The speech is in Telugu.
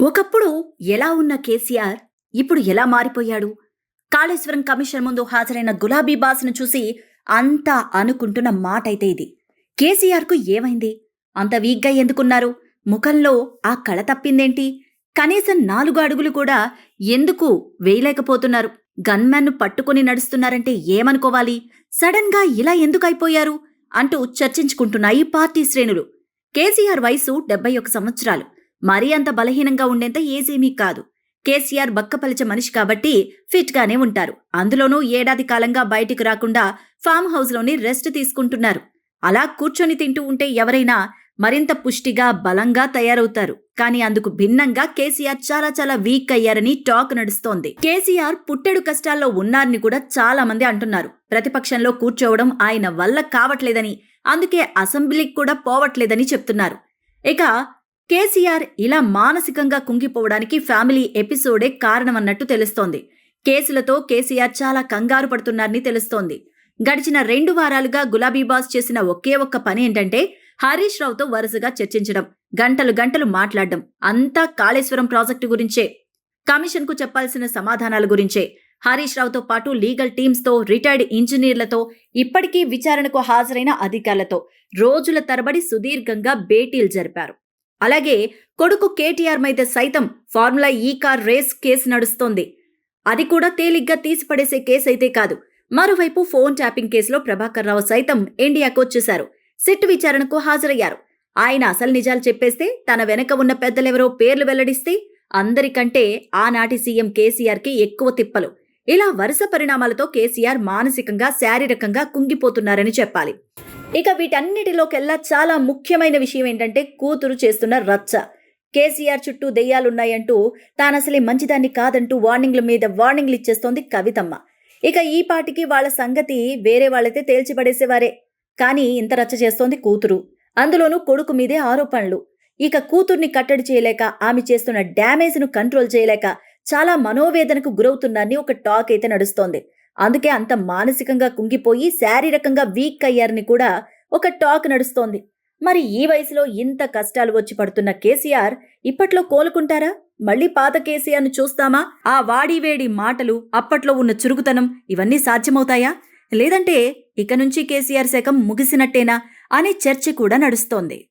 ఒకప్పుడు ఎలా ఉన్న కేసీఆర్ ఇప్పుడు ఎలా మారిపోయాడు? కాళేశ్వరం కమిషన్ ముందు హాజరైన గులాబీ బాస్ను చూసి అంతా అనుకుంటున్న మాటైతే ఇది. కేసీఆర్కు ఏమైంది? అంత వీక్గా ఎందుకున్నారు? ముఖంలో ఆ కళ తప్పిందేంటి? కనీసం నాలుగు అడుగులు కూడా ఎందుకు వేయలేకపోతున్నారు? గన్మ్యాన్ను పట్టుకుని నడుస్తున్నారంటే ఏమనుకోవాలి? సడన్గా ఇలా ఎందుకు అయిపోయారు అంటూ చర్చించుకుంటున్నాయి పార్టీ శ్రేణులు. కేసీఆర్ వయసు డెబ్బై ఒక సంవత్సరాలు. మరీ అంత బలహీనంగా ఉండేంత ఏజేమీ కాదు. కేసీఆర్ బక్కపలిచ మనిషి కాబట్టి ఫిట్గానే ఉంటారు. అందులోనూ ఏడాది కాలంగా బయటికి రాకుండా ఫామ్ హౌస్లోనే రెస్ట్ తీసుకుంటున్నారు. అలా కూర్చొని తింటూ ఉంటే ఎవరైనా మరింత పుష్టిగా బలంగా తయారవుతారు. కానీ అందుకు భిన్నంగా కేసీఆర్ చాలా చాలా వీక్ అయ్యారని టాక్ నడుస్తోంది. కేసీఆర్ పుట్టెడు కష్టాల్లో ఉన్నారని కూడా చాలా మంది అంటున్నారు. ప్రతిపక్షంలో కూర్చోవడం ఆయన వల్ల కావట్లేదని అందుకే అసెంబ్లీకి కూడా పోవట్లేదని చెప్తున్నారు. ఇక కేసీఆర్ ఇలా మానసికంగా కుంగిపోవడానికి ఫ్యామిలీ ఎపిసోడే కారణమన్నట్టు తెలుస్తోంది. కేసులతో కేసీఆర్ చాలా కంగారు పడుతున్నారని తెలుస్తోంది. గడిచిన రెండు వారాలుగా గులాబీ బాస్ చేసిన ఒకే ఒక్క పని ఏంటంటే హరీష్ రావుతో వరుసగా చర్చించడం గంటలు గంటలు మాట్లాడడం. అంతా కాళేశ్వరం ప్రాజెక్టు గురించే. కమిషన్కు చెప్పాల్సిన సమాధానాల గురించే. హరీష్ రావుతో పాటు లీగల్ టీమ్స్తో రిటైర్డ్ ఇంజనీర్లతో ఇప్పటికీ విచారణకు హాజరైన అధికారులతో. రోజుల తరబడి సుదీర్ఘంగా భేటీలు జరిపారు. అలాగే కొడుకు కేటీఆర్ మీద సైతం ఫార్ములా ఈ కార్ రేస్ కేసు నడుస్తోంది. అది కూడా తేలిగ్గా తీసిపడేసే కేసు అయితే కాదు. మరోవైపు ఫోన్ ట్యాపింగ్ కేసులో ప్రభాకర్ రావు సైతం ఇండియాకు వచ్చేశారు. సిట్ విచారణకు హాజరయ్యారు. ఆయన అసలు నిజాలు చెప్పేస్తే తన వెనక ఉన్న పెద్దలెవరో పేర్లు వెల్లడిస్తే అందరికంటే ఆనాటి సీఎం కేసీఆర్కి ఎక్కువ తిప్పలు. ఇలా వరుస పరిణామాలతో కేసీఆర్ మానసికంగా శారీరకంగా కుంగిపోతున్నారని చెప్పాలి. ఇక వీటన్నిటిలోకెల్లా చాలా ముఖ్యమైన విషయం ఏంటంటే కూతురు చేస్తున్న రచ్చ. కేసీఆర్ చుట్టూ దెయ్యాలున్నాయంటూ తాను అసలే మంచిదాన్ని కాదంటూ వార్నింగ్ల మీద వార్నింగ్లు ఇచ్చేస్తోంది కవితమ్మ. ఇక ఈ పాటికి వాళ్ళ సంగతి వేరే వాళ్ళైతే తేల్చిపడేసేవారే. కానీ ఇంత రచ్చ చేస్తోంది కూతురు. అందులోనూ కొడుకు మీదే ఆరోపణలు. ఇక కూతుర్ని కట్టడి చేయలేక ఆమె చేస్తున్న డ్యామేజ్ను కంట్రోల్ చేయలేక చాలా మనోవేదనకు గురవుతున్నారని ఒక టాక్ అయితే నడుస్తోంది. అందుకే అంత మానసికంగా కుంగిపోయి శారీరకంగా వీక్ అయ్యారని కూడా ఒక టాక్ నడుస్తోంది. మరి ఈ వయసులో ఇంత కష్టాలు వచ్చి పడుతున్న కేసీఆర్ ఇప్పట్లో కోలుకుంటారా? మళ్ళీ పాత కేసీఆర్ను చూస్తామా? ఆ వాడివేడి మాటలు అప్పట్లో ఉన్న చురుకుతనం ఇవన్నీ సాధ్యమవుతాయా? లేదంటే ఇక నుంచి కేసీఆర్ శకం ముగిసినట్టేనా? అనే చర్చ కూడా నడుస్తోంది.